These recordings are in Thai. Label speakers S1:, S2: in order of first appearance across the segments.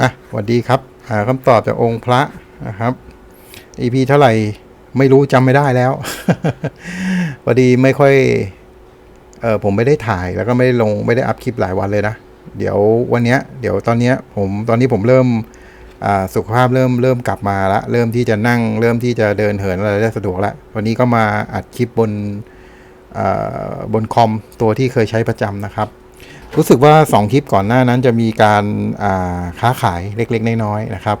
S1: อะสวัสดีครับ หาคำตอบจากองค์พระนะครับ EP เท่าไหร่ไม่รู้จำไม่ได้แล้วพอดีไม่ค่อยเออผมไม่ได้ถ่ายแล้วก็ไม่ได้ลงไม่ได้อัพคลิปหลายวันเลยนะ เดี๋ยววันเนี้ยเดี๋ยวตอนเนี้ยผมตอนนี้ผมเริ่มสุขภาพเริ่มเริ่มกลับมาละเริ่มที่จะนั่งเริ่มที่จะเดินเหินอะไรได้สะดวกละวันนี้ก็มาอัดคลิปบนบนคอมตัวที่เคยใช้ประจำนะครับ รู้สึกว่า 2 คลิปก่อนหน้านั้นจะมีการาค้าขายเล็กๆ น้อยๆนะครับ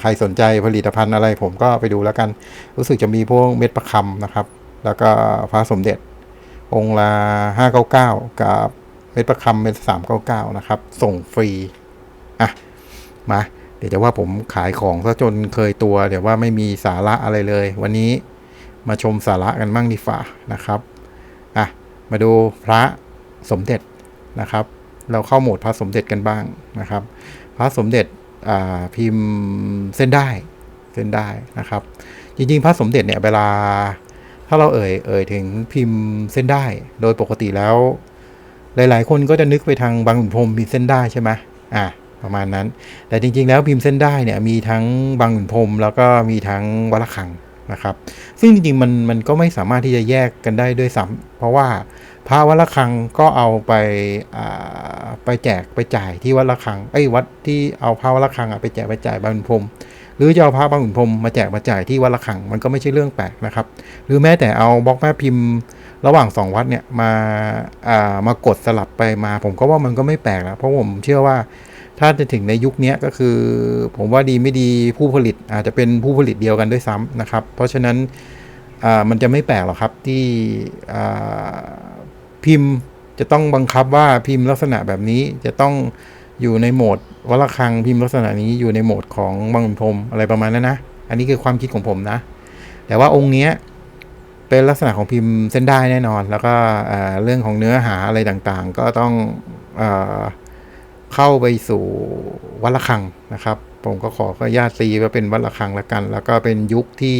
S1: ใครสนใจผลิตภัณฑ์อะไรผมก็ไปดูแล้วกัน รู้สึกจะมีพวกเม็ดประคำนะครับ แล้วก็พระสมเด็จ องค์ละ599 กับเม็ดประคำเม็ด399 นะครับ ส่งฟรี อะ มา เดี๋ยวจะว่าผมขายของซะจนเคยตัว เดี๋ยวว่าไม่มีสาระอะไรเลย วันนี้มาชมสาระกันบ้างดีฝ่านะครับ อะ มาดูพระสมเด็จ นะครับ เราเข้าโหมดพระสมเด็จกันบ้างนะครับ พระสมเด็จพิมพ์เส้นได้เส้นได้นะครับ จริงๆ พระสมเด็จเนี่ยเวลา ถ้าเราเอ่ยเอ่ยถึงพิมพ์เส้นได้ โดยปกติแล้ว หลายๆ คนก็จะนึกไปทางบางขุนพรมพิมพ์เส้นได้ใช่ไหมอะประมาณนั้น แต่จริงๆ แล้วพิมพ์เส้นได้เนี่ยมีทั้งบางขุนพรมแล้วก็มีทั้งวัดระฆัง นะครับ ซึ่งจริงๆมันมันก็ไม่สามารถที่จะแยกกันได้ด้วยซ้ำเพราะว่าพระวัดระฆังก็เอาไปไปแจกไปจ่ายที่วัดระฆังไอ้วัดที่เอาพระวัดระฆังอะไปแจกไปจ่ายบางขุนพรมหรือจะเอาพระบางขุนพรมมาแจกมาจ่ายที่วัดละขังมันก็ไม่ใช่เรื่องแปลกนะครับ หรือแม้แต่เอาบล็อกแม่พิมพ์ระหว่างสองวัดเนี่ยมาอ่ามากดสลับไปมา ผมก็ว่ามันก็ไม่แปลกแล้วเพราะผมเชื่อว่า ถ้าจะถึงในยุคนี้ก็คือ ผมว่าดีไม่ดีผู้ผลิตอาจจะเป็นผู้ผลิตเดียวกันด้วยซ้ำนะครับ เพราะฉะนั้นมันจะไม่แปลกหรอกครับที่พิมพ์จะต้องบังคับว่าพิมพ์ลักษณะแบบนี้จะต้องอยู่ในโหมดวัลคังพิมพ์ลักษณะนี้อยู่ในโหมดของบางพรมอะไรประมาณนั้นนะ อันนี้คือความคิดของผมนะ แต่ว่าองค์เนี้ยเป็นลักษณะของพิมพ์เส้นได้แน่นอน แล้วก็เรื่องของเนื้อหาอะไรต่างๆ ก็ต้องอ เข้าไปสู่วัดระฆังนะครับ ผมก็ขออนุญาตตีว่าเป็นวัดระฆังละกัน แล้วก็เป็นยุคที่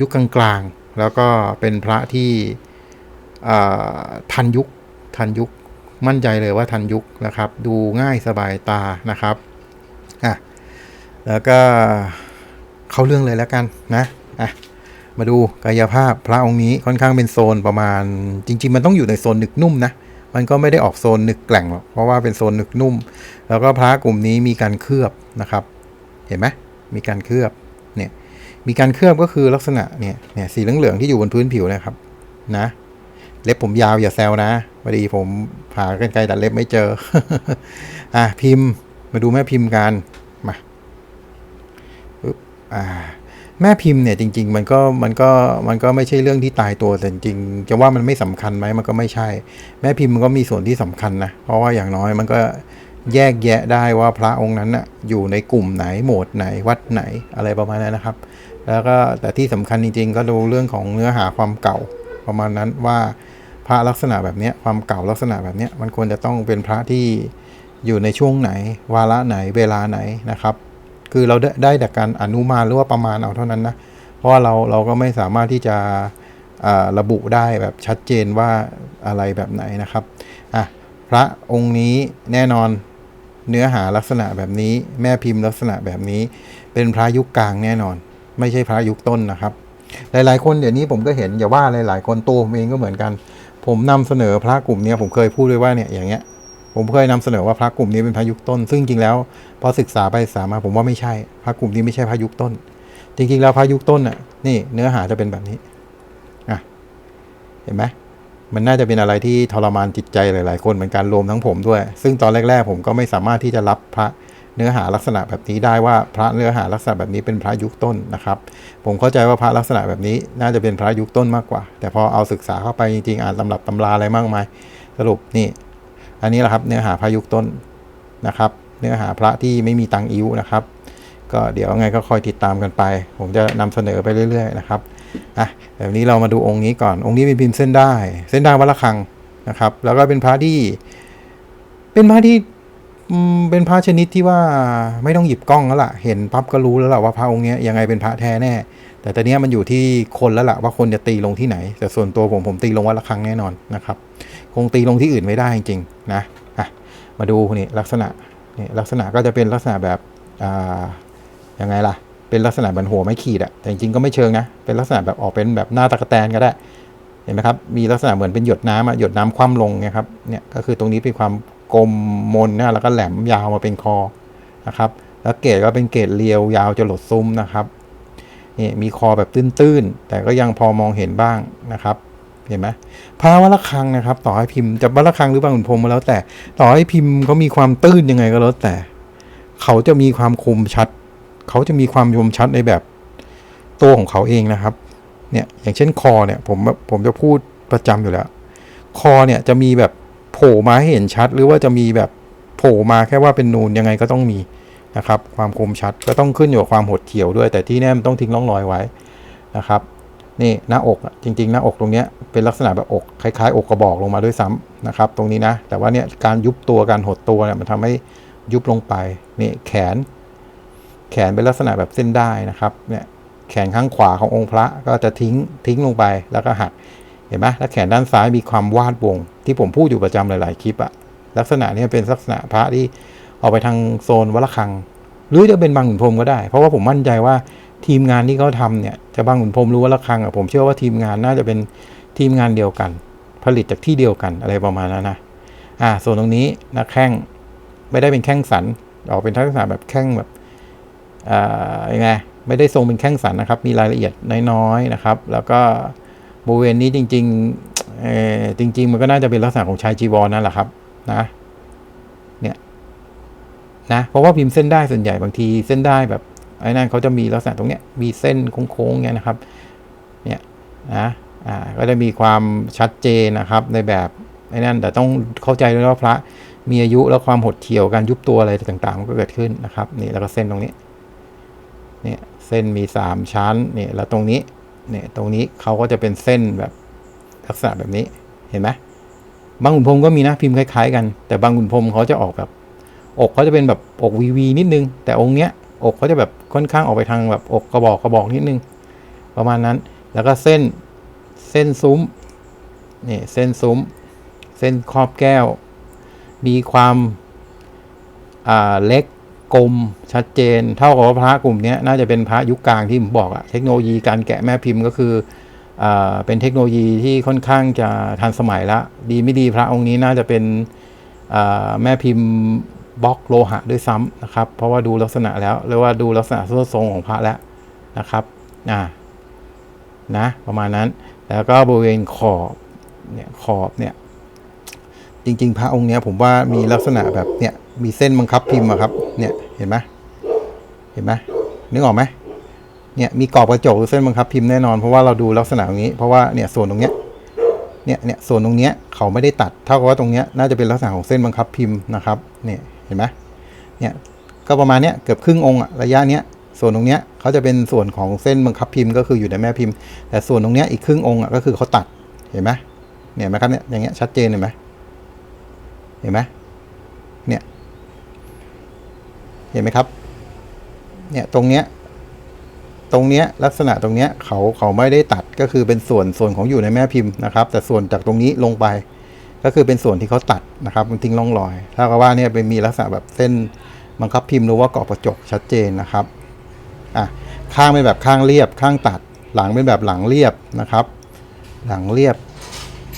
S1: ยุคกลางๆ แล้วก็เป็นพระที่ทันยุคทันยุคมั่นใจเลยว่าทันยุคนะครับ ดูง่ายสบายตานะครับอะแล้วก็เข้าเรื่องเลยแล้วกันนะอะมาดูกายภาพพระองค์นี้ค่อนข้างเป็นโซนประมาณจริง ๆ มันต้องอยู่ในโซนหนึกนุ่มนะ มันก็ไม่ได้ออกโซนหนึกแกล่งหรอกเพราะว่าเป็นโซนหนึกนุ่ม แล้วก็พระกลุ่มนี้มีการเคลือบนะครับ เห็นไหมมีการเคลือบเนี่ยมีการเคลือบก็คือลักษณะเนี่ยเนี่ยสีเหลืองๆที่อยู่บนพื้นผิวนะครับนะเล็บผมยาวอย่าแซวนะพอดีผมผ่ากันไกลตัดเล็บไม่เจอ อะพิมพ์มาดูแม่พิมพ์กันมาปึ๊บอ่า แม่พิมพ์เนี่ยจริง ๆ มันก็มันก็มันก็ไม่ใช่เรื่องที่ตายตัวแต่จริงจะว่ามันไม่สำคัญไหมมันก็ไม่ใช่ แม่พิมพ์มันก็มีส่วนที่สำคัญนะเพราะว่าอย่างน้อยมันก็แยกแยะได้ว่าพระองค์นั้นน่ะอยู่ในกลุ่มไหนโหมดไหนวัดไหนอะไรประมาณนั้นนะครับ แล้วก็แต่ที่สำคัญจริง ๆ ก็ดูเรื่องของเนื้อหาความเก่าประมาณนั้นว่าพระลักษณะแบบเนี้ยความเก่าลักษณะแบบเนี้ยมันควรจะต้องเป็นพระที่อยู่ในช่วงไหน วาระไหนเวลาไหนนะครับ คือเราได้ได้แต่การอนุมานหรือว่าประมาณเอาเท่านั้นนะ เพราะเราเราก็ไม่สามารถที่จะระบุได้แบบชัดเจนว่าอะไรแบบไหนนะครับอะพระองค์นี้แน่นอนเนื้อหาลักษณะแบบนี้ แม่พิมพ์ลักษณะแบบนี้ เป็นพระยุคกลางแน่นอน ไม่ใช่พระยุคต้นนะครับ หลายๆ คนเดี๋ยวนี้ผมก็เห็นอย่าว่าหลายๆคนตัวผมเองก็เหมือนกัน ผมนำเสนอพระกลุ่มนี้ผมเคยพูดเลยว่าเนี่ยอย่างเงี้ย ผมเคยนำเสนอว่าพระกลุ่มนี้เป็นพระยุคต้น ซึ่งจริงแล้วพอศึกษาไปศึกษามาผมว่าไม่ใช่ พระกลุ่มนี้ไม่ใช่พระยุคต้น จริง ๆ แล้วพระยุคต้นน่ะนี่เนื้อหาจะเป็นแบบนี้อะเห็นไหมมันน่าจะเป็นอะไรที่ทรมานจิตใจหลาย ๆ คนเหมือนกันรวมทั้งผมด้วย ซึ่งตอนแรก ๆ ผมก็ไม่สามารถที่จะรับพระเนื้อหาลักษณะแบบนี้ได้ว่าพระเนื้อหาลักษณะแบบนี้เป็นพระยุคต้นนะครับ ผมเข้าใจว่าพระลักษณะแบบนี้น่าจะเป็นพระยุคต้นมากกว่า แต่พอเอาศึกษาเข้าไปจริงๆอ่านตำรับตำราอะไรมากมาย สรุปนี่ อันนี้แหละครับเนื้อหาพระยุคต้นนะครับ เนื้อหาพระที่ไม่มีตังอิ้วนะครับ ก็เดี๋ยวไงก็คอยติดตามกันไป ผมจะนำเสนอไปเรื่อย ๆ นะครับอะแบบนี้เรามาดูองค์นี้ก่อนองค์นี้เป็นพิมพ์เส้นได้ เส้นได้วัดระฆังนะครับ แล้วก็เป็นพระที่ เป็นพระที่เป็นพระชนิดที่ว่าไม่ต้องหยิบกล้องแล้วล่ะ เห็นปั๊บก็รู้แล้วล่ะว่าพระองค์นี้ยังไงเป็นพระแท้แน่ แต่ตอนนี้มันอยู่ที่คนแล้วล่ะว่าคนจะตีลงที่ไหน แต่ส่วนตัวผมผมตีลงวัดระฆังแน่นอนนะครับ คงตีลงที่อื่นไม่ได้จริงๆนะะมาดูนี่ลักษณะนี่ลักษณะก็จะเป็นลักษณะแบบอ่ายังไงล่ะ เป็นลักษณะเหมือนหัวไม้ขีดอะแต่จริงๆก็ไม่เชิงนะ เป็นลักษณะแบบออกเป็นแบบหน้าตะกแตนก็ได้ เห็นไหมครับ มีลักษณะเหมือนเป็นหยดน้ำอะหยดน้ำคว่ำลงเนี่ยครับ เนี่ยก็คือตรงนี้เป็นความกลมมนนะแล้วก็แหลมยาวมาเป็นคอนะครับ แล้วเกรดก็เป็นเกรดเรียวยาวจะหลดซุ้มนะครับ นี่มีคอแบบตื้นๆ แต่ก็ยังพอมองเห็นบ้างนะครับ เห็นไหมพระวัดระฆังนะครับ ต่อให้พิมพ์จะวัดระฆังหรือบางขุนพรมมาแล้วแต่ ต่อให้พิมพ์เขามีความตื้นยังไงก็แล้วแต่ เขาจะมีความคมชัด เขาจะมีความคมชัดในแบบตัวของเขาเองนะครับ เนี่ยอย่างเช่นคอเนี่ยผมผมจะพูดประจำอยู่แล้ว คอเนี่ยจะมีแบบโผล่มาให้เห็นชัด หรือว่าจะมีแบบโผล่มาแค่ว่าเป็นนูนยังไงก็ต้องมีนะครับ ความคมชัดก็ต้องขึ้นอยู่กับความหดเหี่ยวด้วย แต่ที่แน่มันต้องทิ้งร่องรอยไว้นะครับ นี่หน้าอกจริงๆ หน้าอกตรงนี้เป็นลักษณะแบบอกคล้ายๆ อกกระบอกลงมาด้วยซ้ำนะครับ ตรงนี้นะ แต่ว่าเนี่ยการยุบตัวการหดตัวเนี่ยมันทำให้ยุบลงไปนี่แขน แขนเป็นลักษณะแบบเส้นได้นะครับเนี่ยแขนข้างขวาขององค์พระก็จะทิ้งทิ้งลงไปแล้วก็หักเห็นไหมแล้วแขนด้านซ้ายมีความวาดวง ที่ผมพูดอยู่ประจำหลาย ๆ คลิปอะลักษณะนี้เป็นลักษณะพระที่ออกไปทางโซนวัดระฆัง หรือจะเป็นบางขุนพรมก็ได้ เพราะว่าผมมั่นใจว่า ทีมงานที่เขาทำเนี่ยจะบางขุนพรมรู้วัดระฆังอะผมเชื่อว่าทีมงานน่าจะเป็นทีมงานเดียวกัน ผลิตจากที่เดียวกันอะไรประมาณนั้นนะอ่าส่วนตรงนี้นะแข้งไม่ได้เป็นแข้งสันออกเป็นลักษะแบบแข้งแบบอ่ายังไงไม่ได้ทรงเป็นแข้งสันนะครับ มีรายละเอียดน้อยๆนะครับ แล้วก็บริเวณนี้จริงๆเออจริง ๆ มันก็น่าจะเป็นลักษณะของชายจีวรนั่นแหละครับนะเนี่ยนะเพราะว่าพิมพ์เส้นได้ส่วนใหญ่บางทีเส้นได้แบบ ไอ้นั่นเขาจะมีลักษณะตรงเนี้ยมีเส้นโค้งๆเนี้ยนะครับเนี่ยนะอ่าก็จะมีความชัดเจนนะครับในแบบไอ้นั่นแต่ต้องเข้าใจด้วยว่าพระมีอายุแล้วความหดเหี่ยวการยุบตัวอะไรต่างๆมันก็เกิดขึ้นนะครับนี่แล้วก็เส้นตรงนี้เนี่ยเส้นมีสามชั้นเนี่ยแล้วตรงนี้เนี่ยตรงนี้เขาก็จะเป็นเส้นแบบลักษณะแบบนี้เห็นไหมบางขุนพรมก็มีนะพิมพ์คล้าย ๆ กัน แต่บางขุนพรมเขาจะออกแบบ อกเขาจะเป็นแบบอกวีวีนิดนึง แต่องค์เนี้ย อกเขาจะแบบค่อนข้างออกไปทางแบบอกกระบอกกระบอกนิดนึง ประมาณนั้น แล้วก็เส้นเส้นซุ้มนี่เส้นซุ้ม เส้นครอบแก้ว มีความอ่าเล็กกลมชัดเจน เท่ากับว่าพระกลุ่มนี้น่าจะเป็นพระยุคกลางที่ผมบอกอะเทคโนโลยีการแกะแม่พิมพ์ก็คืออ่าเป็นเทคโนโลยีที่ค่อนข้างจะทันสมัยละ ดีไม่ดีพระองค์นี้น่าจะเป็นแม่พิมพ์ บล็อกโลหะด้วยซ้ำนะครับ เพราะว่าดูลักษณะแล้วหรือว่าดูลักษณะส่วนทรงของพระแล้วนะครับอ่านะประมาณนั้น แล้วก็บริเวณขอบเนี่ยขอบเนี่ยจริง ๆ พระองค์เนี้ยผมว่ามีลักษณะแบบเนี่ยมีเส้นบังคับพิมพ์อะครับเนี่ยเห็นไหมเห็นไหมนึกออกไหมเนี่ยมีกรอบกระจกหรือเส้นบังคับพิมพ์แน่นอนเพราะว่าเราดูลักษณะตรงนี้ เพราะว่าเนี่ยส่วนตรงเนี้ยเนี่ยเนี่ยส่วนตรงเนี้ยเขาไม่ได้ตัดเท่ากับว่าตรงเนี้ยน่าจะเป็นลักษณะของเส้นบังคับพิมพ์นะครับเนี่ย เห็นไหมเนี่ยก็ประมาณเนี้ยเกือบครึ่งองค์อะระยะเนี้ยส่วนตรงเนี้ยเขาจะเป็นส่วนของเส้นบังคับพิมพ์ก็คืออยู่ในแม่พิมพ์ แต่ส่วนตรงเนี้ยอีกครึ่งองค์อะก็คือเขาตัดเห็นไหมเนี่ยนไหมครับเนี่ยอย่างเงี้ยชัดเจนเห็นไหมเห็นไหมเนี่ยเห็นไหมครับเนี่ยตรงเนี้ยตรงเนี้ยลักษณะตรงเนี้ยเขาเขาไม่ได้ตัดก็คือเป็นส่วนส่วนของอยู่ในแม่พิมพ์นะครับ แต่ส่วนจากตรงนี้ลงไป ก็คือเป็นส่วนที่เขาตัดนะครับมันทิ้งร่องรอย ถ้ากับว่าเนี่ยเป็นมีลักษณะแบบเส้นบังคับพิมพ์หรือว่าเกรอบกระจกชัดเจนนะครับอะข้างเป็นแบบข้างเรียบ ข้างตัดหลังเป็นแบบหลังเรียบนะครับ หลังเรียบ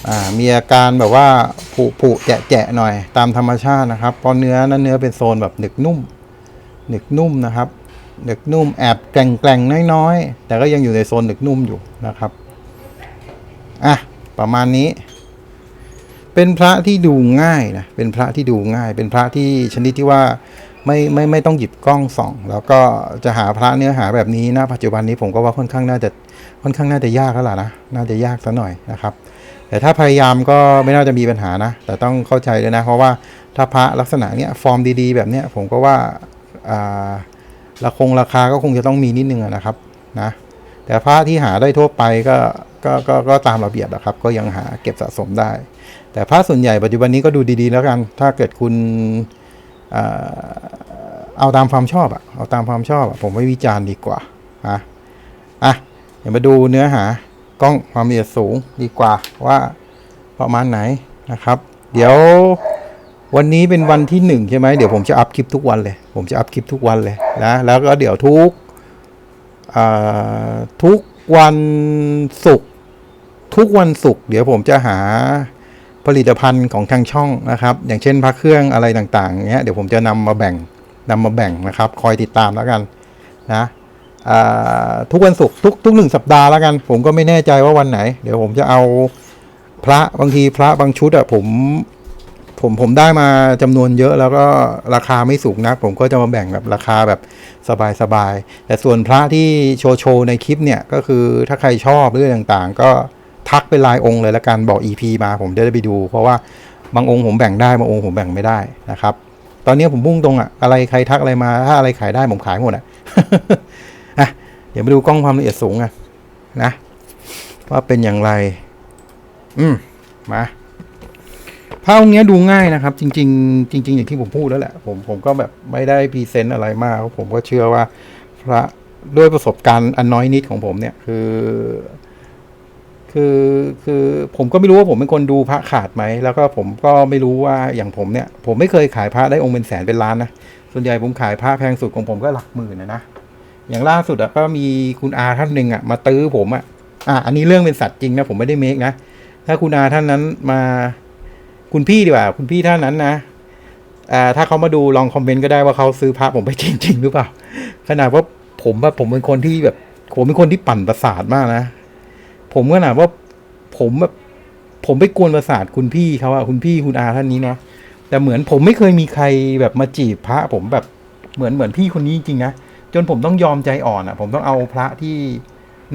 S1: อ่ามีอาการแบบว่าผุผุแจะแจะหน่อยตามธรรมชาตินะครับเพราะเนื้อนั้นเนื้อเป็นโซนแบบหนึกนุ่มหนึกนุ่มนะครับหนึกนุ่มแอบแกร่งแกร่งๆน้อยๆ แต่ก็ยังอยู่ในโซนหนึกนุ่มอยู่นะครับอะประมาณนี้ เป็นพระที่ดูง่ายนะเป็นพระที่ดูง่าย เป็นพระที่ชนิดที่ว่าไม่ไม่ไม่ต้องหยิบกล้องส่อง แล้วก็จะหาพระเนื้อหาแบบนี้นะปัจจุบันนี้ผมก็ว่าค่อนข้างน่าจะค่อนข้างน่าจะยากแล้วล่ะนะน่าจะยากซะหน่อยนะครับ แต่ถ้าพยายามก็ไม่น่าจะมีปัญหานะ แต่ต้องเข้าใจเลยนะ เพราะว่าถ้าพระลักษณะเนี้ยฟอร์มดีๆ แบบเนี้ยผมก็ว่าอ่าราคงราคาก็คงจะต้องมีนิดนึงนะครับนะแต่พระที่หาได้ทั่วไปก็ก็ก็ก็ตามระเบียบนะครับ ก็ยังหาเก็บสะสมได้ แต่พระส่วนใหญ่ปัจจุบันนี้ก็ดูดีๆ แล้วกัน ถ้าเกิดคุณเอาตามความชอบอะเอาตามความชอบอะผมไม่วิจารณ์ดีกว่าอะอะเดี๋ยวมาดูเนื้อหากล้องความละเอียดสูงดีกว่าว่าประมาณไหนนะครับ เดี๋ยววันนี้เป็นวันที่หนึ่งใช่ไหมเดี๋ยวผมจะอัพคลิปทุกวันเลย ผมจะอัพคลิปทุกวันเลยนะแล้วก็เดี๋ยวทุกทุกวันศุกร์ทุกวันศุกร์เดี๋ยวผมจะหา ผลิตภัณฑ์ของทางช่องนะครับ อย่างเช่นพระเครื่องอะไรต่างๆเงี้ยเดี๋ยวผมจะนำมาแบ่งนำมาแบ่งนะครับ คอยติดตามแล้วกันนะทุกวันศุกร์ทุกทุกหนึ่งสัปดาห์แล้วกัน ผมก็ไม่แน่ใจว่าวันไหน เดี๋ยวผมจะเอาพระบางทีพระบางชุดอะผมผมผมได้มาจำนวนเยอะแล้วก็ราคาไม่สูงนักผมก็จะมาแบ่งแบบราคาแบบสบายๆแต่ส่วนพระที่โชว์โชว์ในคลิปเนี่ยก็คือถ้าใครชอบเรื่องต่างๆ ก็ ทักเป็นรายองค์เลยละกันบอก EP มาผมจะได้ไปดู เพราะว่าบางองค์ผมแบ่งได้บางองค์ผมแบ่งไม่ได้นะครับ ตอนนี้ผมพุ่งตรงอะอะไรใครทักอะไรมาถ้าอะไรขายได้ผมขายหมดอะอะเดี๋ยวมาดูกล้องความละเอียดสูงกันะว่าเป็นอย่างไร อืมมาพระองค์เนี้ยดูง่ายนะครับ จริง ๆ จริง ๆ อย่างที่ผมพูดแล้วแหละผมผมก็แบบไม่ได้พรีเซนต์อะไรมาก ผมก็เชื่อว่าพระด้วยประสบการณ์อันน้อยนิดของผมเนี่ย คือ คือคือผมก็ไม่รู้ว่าผมเป็นคนดูพระขาดไหม แล้วก็ผมก็ไม่รู้ว่าอย่างผมเนี่ย ผมไม่เคยขายพระได้องค์เป็นแสนเป็นล้านนะ ส่วนใหญ่ผมขายพระแพงสุดของผมก็หลักหมื่นนะนะ อย่างล่าสุดอะก็มีคุณอาท่านหนึ่งอะมาตื้อผมอะอะอันนี้เรื่องเป็นสัตว์จริงนะผมไม่ได้เมคนะ ถ้าคุณอาท่านนั้นมาคุณพี่ดีกว่า คุณพี่ท่านนั้นนะอ่าถ้าเขามาดูลองคอมเมนต์ก็ได้ว่าเขาซื้อพระผมไปจริงๆหรือเปล่า ขนาดว่าผมว่าผมเป็นคนที่แบบผมเป็นคนที่ปั่นประสาทมากนะ ผมขนาดว่าผมแบบผมไปกวนประสาทคุณพี่เขาอะคุณพี่คุณอาท่านนี้นะแต่เหมือนผมไม่เคยมีใครแบบมาจีบพระ ผมแบบเหมือนเหมือนพี่คนนี้จริงนะจนผมต้องยอมใจอ่อนอะผมต้องเอาพระที่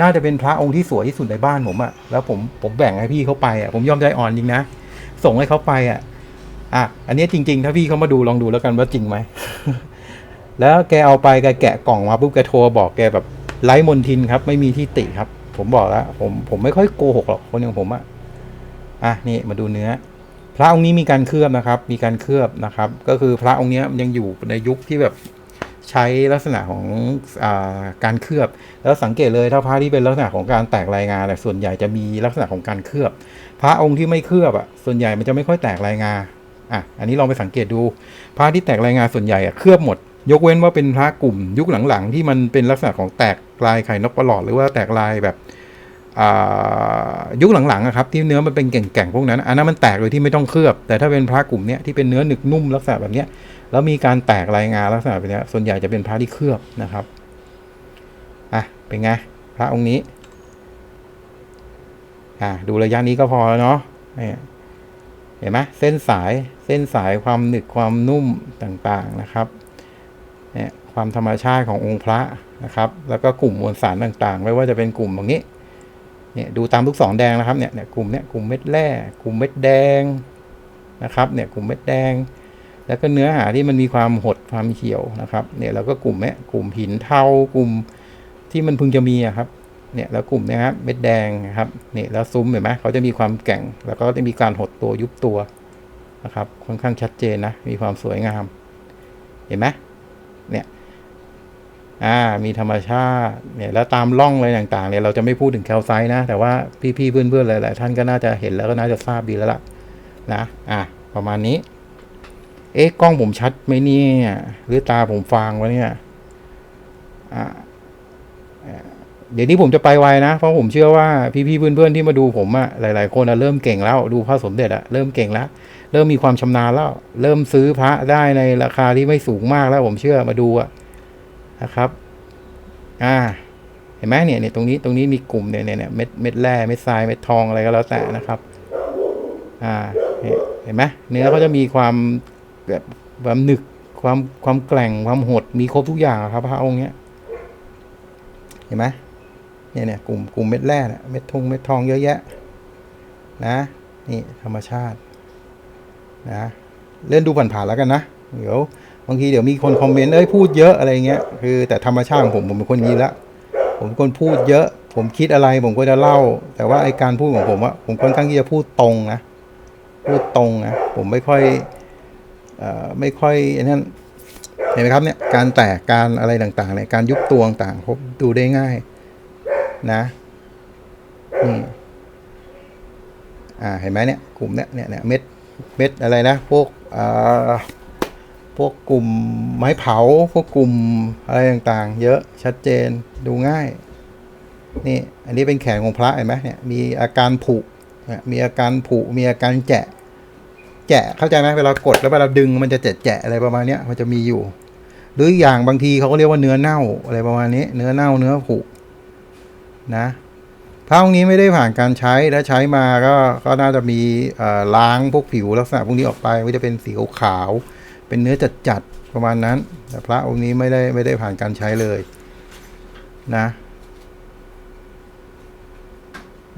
S1: น่าจะเป็นพระองค์ที่สวยที่สุดในบ้านผมอะแล้วผมผมแบ่งให้พี่เขาไปอะผมยอมใจอ่อนจริงนะส่งให้เขาไปอะอะอันนี้จริง ๆ ถ้าพี่เขามาดูลองดูแล้วกันว่าจริงไหมแล้วแกเอาไปแกแกะกล่องมาปุ๊บแกโทรบอกแกแบบไร้มนทินครับ ไม่มีที่ติครับ ผมบอกแล้วผมผมไม่ค่อยโกหกหรอกคนอย่างผมอะอะนี่มาดูเนื้อ พระองค์นี้มีการเคลือบนะครับ มีการเคลือบนะครับ ก็คือพระองค์นี้ยังอยู่ในยุคที่แบบใช้ลักษณะของอาการเคลือบ แล้วสังเกตเลยถ้าพระที่เป็นลักษณะของการแตกรายงานแต่ส่วนใหญ่จะมีลักษณะของการเคลือบ พระองค์ที่ไม่เคลือบอะส่วนใหญ่มันจะไม่ค่อยแตกรายงาอะอันนี้ลองไปสังเกตดูพระที่แตกรายงาส่วนใหญ่อะเคลือบหมด ยกเว้นว่าเป็นพระกลุ่มยุคหลังๆ ที่มันเป็นลักษณะของแตก ลายไข่นกประหลอดหรือว่าแตกลายแบบยุคหลังๆครับที่เนื้อมันเป็นแก่งๆพวกนั้นอันนั้นมันแตกโดยที่ไม่ต้องเคลือบ แต่ถ้าเป็นพระกลุ่มเนี้ยที่เป็นเนื้อหนึกนุ่มลักษณะแบบเนี้ยแล้วมีการแตกรายงาลักษณะแบบเนี้ยส่วนใหญ่จะเป็นพระที่เคลือบนะครับอะเป็นไงพระองค์นี้อะดูระยะนี้ก็พอแล้วเนาะเนี่ยเห็นไหมเส้นสายเส้นสายความหนึกความนุ่มต่างๆนะครับเนี่ย ความธรรมชาติขององค์พระนะครับ แล้วก็กลุ่มมวลสารต่างๆ ไม่ว่าจะเป็นกลุ่มตรงนี้เนี่ยดูตามลูกศรแดงนะครับเนี่ยเนี่ยกลุ่มเนี้ยกลุ่มเม็ดแร่กลุ่มเม็ดแดงนะครับเนี่ยกลุ่มเม็ดแดง แล้วก็เนื้อหาที่มันมีความหดความเขียวนะครับเนี่ยแล้วก็กลุ่มเนี้ยกลุ่มหินเทากลุ่มที่มันพึงจะมีอะครับเนี่ยแล้วกลุ่มเนี้ยครับเม็ดแดงครับเนี่ยแล้วซุ้มเห็นไหมเขาจะมีความแก่ง แล้วก็จะมีการหดตัวยุบตัวนะครับค่อนข้างชัดเจนนะมีความสวยงาม เห็นไหม อ่ามีธรรมชาติเนี่ยแล้วตามร่องอะไรต่างๆเนี่ยเราจะไม่พูดถึงแคลไซต์นะ แต่ว่าพี่ๆเพื่อนๆหลายๆท่านก็น่าจะเห็นแล้วก็น่าจะทราบดีแล้วล่ะนะอะประมาณนี้ เอ๊ะกล้องผมชัดไหมเนี่ยหรือตาผมฟางวะเนี่ยอ่าเดี๋ยวนี้ผมจะไปไวนะ เพราะผมเชื่อว่าพี่ๆเพื่อนๆที่มาดูผมอะหลาย ๆ คนอะเริ่มเก่งแล้วดูพระสมเด็จอะเริ่มเก่งแล้ว เริ่มมีความชำนาญแล้ว เริ่มซื้อพระได้ในราคาที่ไม่สูงมากแล้วผมเชื่อมาดูอะ นะครับอ่าเห็นไหมเนี่ยเนี่ยตรงนี้ตรงนี้มีกลุ่มเนี่ยเนี่ยเนี่ยเม็ดเม็ดแร่เม็ดทรายเม็ดทองอะไรก็แล้วแต่นะครับอ่าเห็นไหมเนื้อเขาจะมีความแบบความหนึกความความแกร่งความหดมีครบทุกอย่างครับพระองค์เนี้ยเห็นไหมเนี่ยเนี่ยกลุ่มกลุ่มเม็ดแร่เนี่ยเม็ดทงเม็ดทองเยอะแยะ นะนี่ธรรมชาตินะเล่นดูผ่านๆแล้วกันนะ เดี๋ยว บางทีเดี๋ยวมีคนคอมเมนต์เอ้ยพูดเยอะอะไรเงี้ยคือแต่ธรรมชาติของผมผมเป็นคนนี้ละผมเป็นคนพูดเยอะ ผมคิดอะไรผมก็จะเล่า แต่ว่าไอการพูดของผมอะผมค่อนข้างที่จะพูดตรงนะพูดตรงนะผมไม่ค่อยเอ่อไม่ค่อยอนั่นเห็นไหมครับเนี่ยการแตกการอะไรต่างๆเนี่ยการยุบตัวต่างๆผมดูได้ง่ายนะนี่อ่าเห็นไหมเนี่ยกลุ่มเนี้ยเนี่ยเนี่ยเม็ดเม็ดอะไรนะพวกอ่า พวกกลุ่มไม้เผา พวกกลุ่มอะไรต่างๆ เยอะชัดเจนดูง่าย นี่อันนี้เป็นแขนของพระเห็นไหมเนี่ยมีอาการผุมีอาการผุมีอาการแจะแจะเข้าใจไหมเวลากดแล้วเวลาดึงมันจะแจะแจะอะไรประมาณนี้มันจะมีอยู่ หรืออย่างบางทีเขาก็เรียกว่าเนื้อเน่าอะไรประมาณนี้ เนื้อเน่าเนื้อผุนะพระองค์นี้ไม่ได้ผ่านการใช้และใช้มาก็ก็น่าจะมีล้างพวกผิวลักษณะพวกนี้ออกไปก็จะเป็นสีขาว เป็นเนื้อจัดๆประมาณนั้น แต่พระองค์นี้ไม่ได้ไม่ได้ผ่านการใช้เลยนะ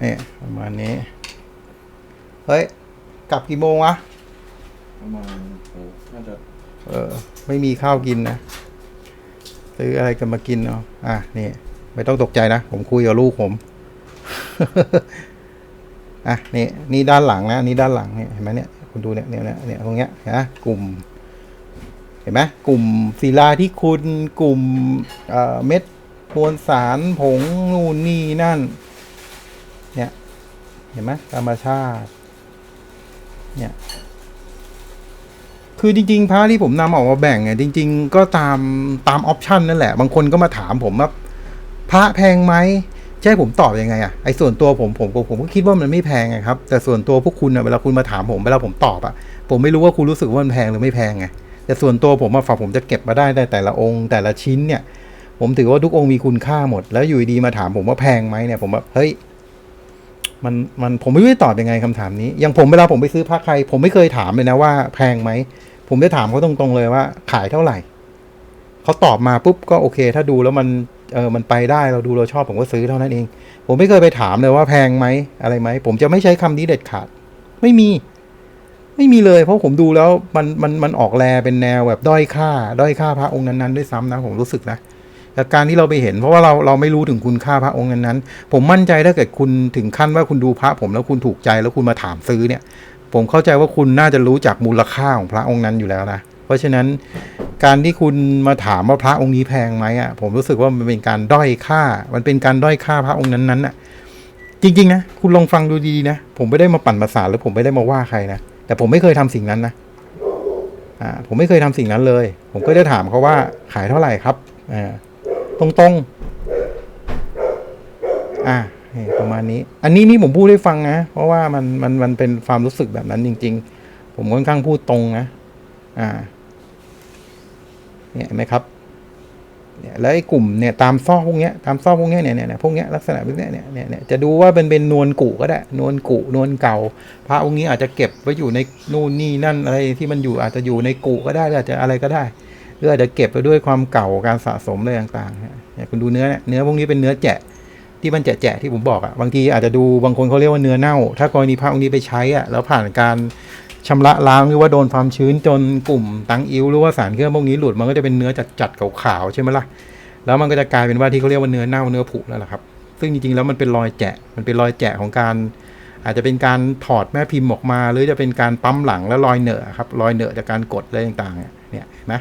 S1: นี่ประมาณนี้ เฮ้ย กลับกี่โมงวะ
S2: ประมาณโอ้น่าจะ
S1: เออไม่มีข้าวกินนะซื้ออะไรกันมากินเนาะอะนี่ไม่ต้องตกใจนะ ผมคุยกับลูกผม อะนี่นี่ด้านหลังนะนี่ด้านหลังเนี่ยเห็นไหมเนี่ยคุณดูเนี่ยเนี่ยเนี่ยเนี่ยตรงเนี้ยนะกลุ่ม เห็นไหมกลุ่มศิลาที่คุณกลุ่มเม็ดมวลสารผงนู่นนี่นั่น เนี่ย เห็นไหมธรรมชาติ เนี่ย คือจริง ๆ พระที่ผมนำออกมาแบ่งเนี่ยจริง ๆ ก็ตามตามออปชันนั่นแหละ บางคนก็มาถามผมว่าพระแพงไหมจะให้ผมตอบยังไงอะไอ้ส่วนตัวผมผมผมผมก็คิดว่ามันไม่แพงไงครับ แต่ส่วนตัวพวกคุณอะเวลาคุณมาถามผมเวลาผมตอบอะผมไม่รู้ว่าคุณรู้สึกว่ามันแพงหรือไม่แพงไง แต่ส่วนตัวผมมาฝากผมจะเก็บมาได้แต่แต่ละองค์แต่ละชิ้นเนี่ย ผมถือว่าทุกองค์มีคุณค่าหมด แล้วอยู่ดีมาถามผมว่าแพงไหมเนี่ยผมแบบเฮ้ยมันมันผมไม่รู้จะตอบยังไงคำถามนี้อย่างผมเวลาผมไปซื้อพระใคร ผมไม่เคยถามเลยนะว่าแพงไหมผมจะถามเขาตรงๆเลยว่า ขายเท่าไหร่เขาตอบมาปุ๊บก็โอเค ถ้าดูแล้วมันเออมันไปได้เราดูเราชอบผมก็ซื้อเท่านั้นเอง ผมไม่เคยไปถามเลยว่าแพงไหมอะไรไหมผมจะไม่ใช้คำนี้เด็ดขาด ไม่มี ไม่มีเลยเพราะผมดูแล้วมันมันมันออกแลเป็นแนวแบบด้อยค่า ด้อยค่าพระองค์นั้นๆด้วยซ้ำนะผมรู้สึกนะจากการที่เราไปเห็นเพราะว่าเราเราไม่รู้ถึงคุณค่าพระองค์นั้นๆผมมั่นใจถ้าเกิดคุณถึงขั้นว่าคุณดูพระผมแล้วคุณถูกใจแล้วคุณมาถามซื้อเนี่ย ผมเข้าใจว่าคุณน่าจะรู้จักมูลค่าของพระองค์นั้นอยู่แล้วนะเพราะฉะนั้นการที่คุณมาถามว่าพระองค์นี้แพงไหมอะผมรู้สึกว่ามันเป็นการด้อยค่า มันเป็นการด้อยค่าพระองค์นั้นๆน่ะจริงๆนะคุณลองฟังดูดีๆนะ ผมไม่ได้มาปั่นประสาทหรือผมไม่ได้มาว่าใครนะ แต่ผมไม่เคยทำสิ่งนั้นนะอ่าผมไม่เคยทำสิ่งนั้นเลย ผมก็จะถามเขาว่าขายเท่าไหร่ครับอ่าตรงๆอ่าประมาณนี้ อันนี้นี่ผมพูดให้ฟังนะ เพราะว่ามันมันมันเป็นความรู้สึกแบบนั้นจริง ๆ ผมค่อนข้างพูดตรงนะ อ่า เนี่ยเห็นไหมครับ เนี่ยแล้วไอ้กลุ่มเนี่ยตามซอกพวกเนี้ยตามซอกพวกเนี้ยเนี่ยเนี่ยเนี่ยพวกเนี้ยลักษณะพวกเนี้ยเนี่ยเนี่ยเนี่ยจะดูว่าเป็นเป็นนวลกุก็ได้ นวลกุนวลเก่า พระองค์นี้อาจจะเก็บไว้อยู่ในนู่นนี่นั่นอะไรที่มันอยู่อาจจะอยู่ในกุก็ได้หรืออาจจะอะไรก็ได้หรืออาจจะเก็บไปด้วยความเก่าการสะสมอะไรต่างๆเนี่ยคุณดูเนื้อเนี่ยเนื้อพวกนี้เป็นเนื้อแจะที่มันแจะๆที่ผมบอกอะ่ะบางทีอาจจะดูบางคนเขาเรียกว่าเนื้อเน่า ถ้ากรณีพระองค์นี้ไปใช้อะ่ะแล้วผ่านการ ชำระล้างหรือว่าโดนความชื้นจนกลุ่มตังอิ้วหรือว่าสารเคลือบพวกนี้หลุดมันก็จะเป็นเนื้อจัดๆขาวๆใช่ไหมล่ะแล้วมันก็จะกลายเป็นว่าที่เขาเรียกว่าเนื้อเน่าเนื้อผุนั่นแหละครับ ซึ่งจริงๆแล้วมันเป็นรอยแจะ มันเป็นรอยแจะของการ อาจจะเป็นการถอดแม่พิมพ์ออกมา หรือจะเป็นการปั๊มหลังแล้วรอยเหนอะครับรอยเหนอะจากการกดอะไรต่างๆ เนี่ยนไหม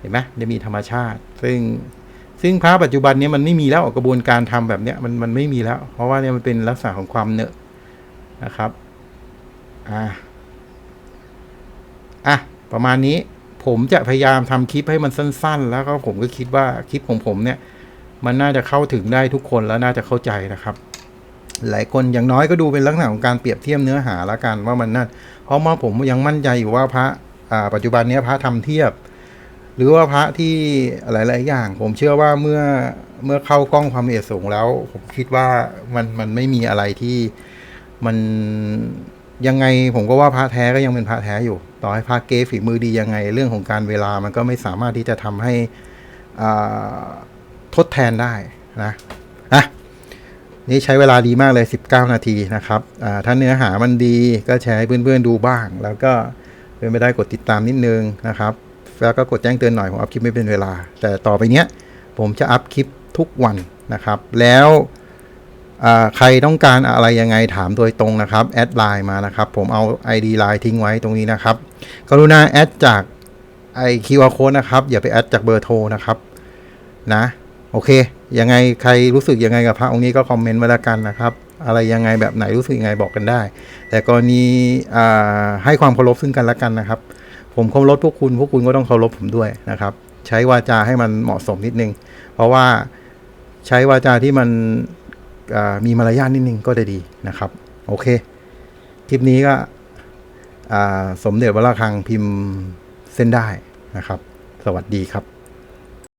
S1: เห็นไหมจะมีธรรมชาติ ซึ่งซึ่งพระปัจจุบันนี้มันไม่มีแล้วกระบวนการทำแบบเนี้ยมันมันไม่มีแล้ว เพราะว่าเนี่ยมันเป็นลักษณะของความเหนอะนะครับ อ่าอะประมาณนี้ผมจะพยายามทำคลิปให้มันสั้น ๆ แล้วก็ผมก็คิดว่าคลิปของผมเนี่ย มันน่าจะเข้าถึงได้ทุกคนแล้วน่าจะเข้าใจนะครับ หลายคนอย่างน้อยก็ดูเป็นลักษณะของการเปรียบเทียบเนื้อหาละกันว่ามันนั่นเพราะว่าผมยังมั่นใจอยู่ว่าพระอ่าปัจจุบันนี้พระทำเทียบ หรือว่าพระที่หลาย ๆ อย่าง ผมเชื่อว่าเมื่อเมื่อเข้ากล้องความละเอียดสูงแล้ว ผมคิดว่ามันมันไม่มีอะไรที่มัน ยังไงผมก็ว่าพระแท้ก็ยังเป็นพระแท้อยู่ ต่อให้พระเกฝีมือดียังไง เรื่องของการเวลามันก็ไม่สามารถที่จะทำให้อ่าทดแทนได้นะอะนี่ใช้เวลาดีมากเลย 19 นาทีนะครับอ่าถ้าเนื้อหามันดีก็แชร์ให้เพื่อนๆดูบ้าง แล้วก็เป็นไม่ได้กดติดตามนิดนึงนะครับ แล้วก็กดแจ้งเตือนหน่อยผมอัพคลิปไม่เป็นเวลา แต่ต่อไปเนี้ยผมจะอัพคลิปทุกวันนะครับ แล้ว ใครต้องการอะไรยังไงถามโดยตรงนะครับ แอดไลน์มานะครับ ผมเอา ID ไลน์ทิ้งไว้ตรงนี้นะครับ กรุณาแอดจากไอคิวอาโค้ดนะครับ อย่าไปแอดจากเบอร์โทรนะครับนะโอเค ยังไงใครรู้สึกยังไงกับพระองค์นี้ก็คอมเมนต์มาละกันนะครับ อะไรยังไงแบบไหนรู้สึกยังไงบอกกันได้ แต่กรณีให้ความเคารพซึ่งกันและกันนะครับ ผมเคารพพวกคุณพวกคุณก็ต้องเคารพผมด้วยนะครับ ใช้วาจาให้มันเหมาะสมนิดนึง เพราะว่าใช้วาจาที่มัน มีมารยาทนิดนึงก็จะดีนะครับ โอเค คลิปนี้ก็สมเด็จวราคังพิมพ์เส้นได้นะครับ สวัสดีครับ